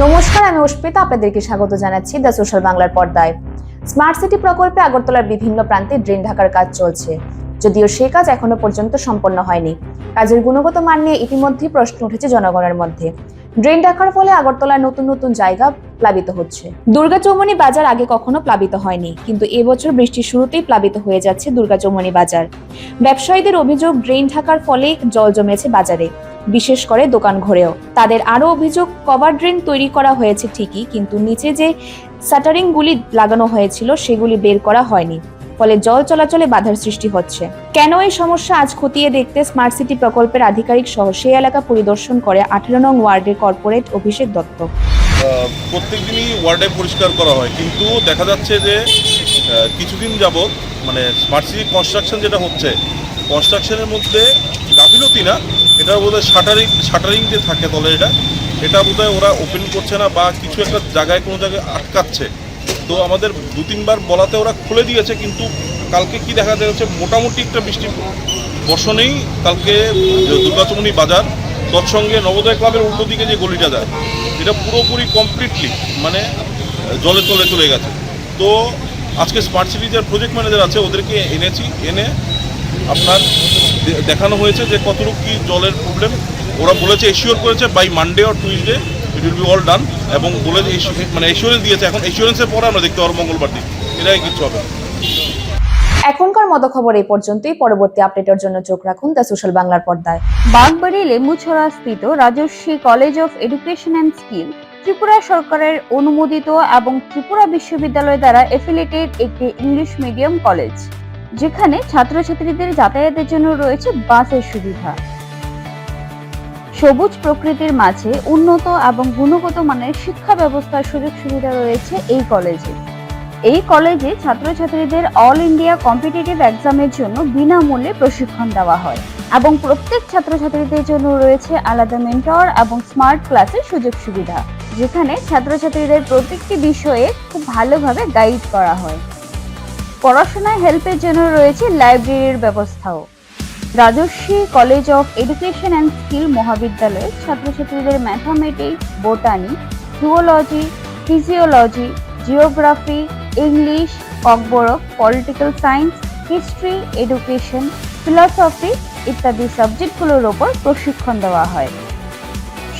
নমস্কার, আমি অস্মিতা, আপনাদেরকে স্বাগত জানাচ্ছি দ্য সোশ্যাল বাংলার পর্দায়। স্মার্ট সিটি প্রকল্পে আগরতলার বিভিন্ন প্রান্তে ড্রেন ঢাকার কাজ চলছে। যদিও সে কাজ এখনও পর্যন্ত সম্পন্ন হয়নি। কাজের গুণগত মান নিয়ে ইতিমধ্যেই প্রশ্ন উঠেছে জনগণের মধ্যে। ড্রেন ঢাকার ফলে আগরতলার নতুন নতুন জায়গা প্লাবিত হচ্ছে। দুর্গা চৌমনি বাজার আগে কখনো প্লাবিত হয়নি, কিন্তু এবছর বৃষ্টির শুরুতেই প্লাবিত হয়ে যাচ্ছে দুর্গা চৌমনি বাজার। ব্যবসায়ীদের অভিযোগ, ড্রেন ঢাকার ফলে জল জমেছে বাজারে। বিশেষ করে দোকান ঘরেও। তাদের আরও অভিযোগ, কভার ড্রেন তৈরি করা হয়েছে ঠিকই, কিন্তু নিচে যে শাটারিংগুলি লাগানো হয়েছিল সেগুলি বের করা হয়নি, ফলে জল চলাচলে বাধার সৃষ্টি হচ্ছে। কেন এই সমস্যা আজ খতিয়ে দেখতে স্মার্ট সিটি প্রকল্পের আধিকারিক সহ সেই এলাকা পরিদর্শন করে আঠেরো নং ওয়ার্ডের কর্পোরেট অভিষেক দত্ত। প্রত্যেক দিনই ওয়ার্ডে পরিষ্কার করা হয়, কিন্তু দেখা যাচ্ছে যে কিছুদিন যাবৎ মানে স্মার্ট সিটি কনস্ট্রাকশন যেটা হচ্ছে কনস্ট্রাকশনের মধ্যে গাফিলতি না, এটা বোধহয় শাটারিং শাটারিং যে থাকে তলে এটা। এটা বোধহয় ওরা ওপেন করছে না বা কিছু একটা জায়গায় কোনো জায়গায় আটকাচ্ছে। তো আমাদের দু তিনবার বলাতে ওরা খুলে দিয়েছে, কিন্তু কালকে কি দেখা যাচ্ছে, মোটামুটি একটা বৃষ্টি বর্ষণেই কালকে দুর্গাচমনি বাজার, তৎসঙ্গে নবোদয় ক্লাবের উল্টো দিকে যে গলিটা যায়, এটা পুরোপুরি কমপ্লিটলি মানে জলে তলে চলে গেছে। তো আজকে স্মার্ট সিটি যে প্রজেক্ট ম্যানেজার আছে, ওদেরকে এনেছি, এনে আপনার দেখানো হয়েছে যে কতটুকু কি জলের প্রবলেম ওরা বলেছে এশিওর করেছে by Monday or Tuesday it will be all done এবং বলে মানে এশিওরেন্স দিয়েছে। এখন এশিওরেন্সের পরে আমরা দেখতে পারব মঙ্গলবার দিন। এটাই কিছু হবে। এখনকার মতো খবর এই পর্যন্তই। পরবর্তী আপডেটের জন্য চোখ রাখুন দ্য সোশ্যাল বাংলার পর্দায়। বাগবাড়ি লেম্বুছড়া স্থিত Rajaswi college of education and skill Tripura সরকারের অনুমোদিত এবং ত্রিপুরা বিশ্ববিদ্যালয় দ্বারা এফিলেটেড একটি ইংলিশ মিডিয়াম কলেজ। যেখানে ছাত্রছাত্রীদের যাতায়াতের জন্য রয়েছে বাসের সুবিধা। সবুজ প্রকৃতির মাঝে উন্নত এবং গুণগত মানের শিক্ষা ব্যবস্থার সুযোগ সুবিধা রয়েছে এই কলেজে। এই কলেজে ছাত্রছাত্রীদের অল ইন্ডিয়া কম্পিটিটিভ এক্সামের জন্য বিনামূল্যে প্রশিক্ষণ দেওয়া হয় এবং প্রত্যেক ছাত্রছাত্রীদের জন্য রয়েছে আলাদা মেন্টর এবং স্মার্ট ক্লাসের সুযোগ সুবিধা, যেখানে ছাত্রছাত্রীদের প্রত্যেকটি বিষয়ে খুব ভালোভাবে গাইড করা হয়। পড়াশোনায় হেল্পের জন্য রয়েছে লাইব্রেরির ব্যবস্থাও। Rajaswi college of education and skill মহাবিদ্যালয়ের ছাত্রছাত্রীদের mathematics botany zoology physiology geography English Kokborok political science history education philosophy ইত্যাদি সাবজেক্টগুলোর ওপর প্রশিক্ষণ দেওয়া হয়।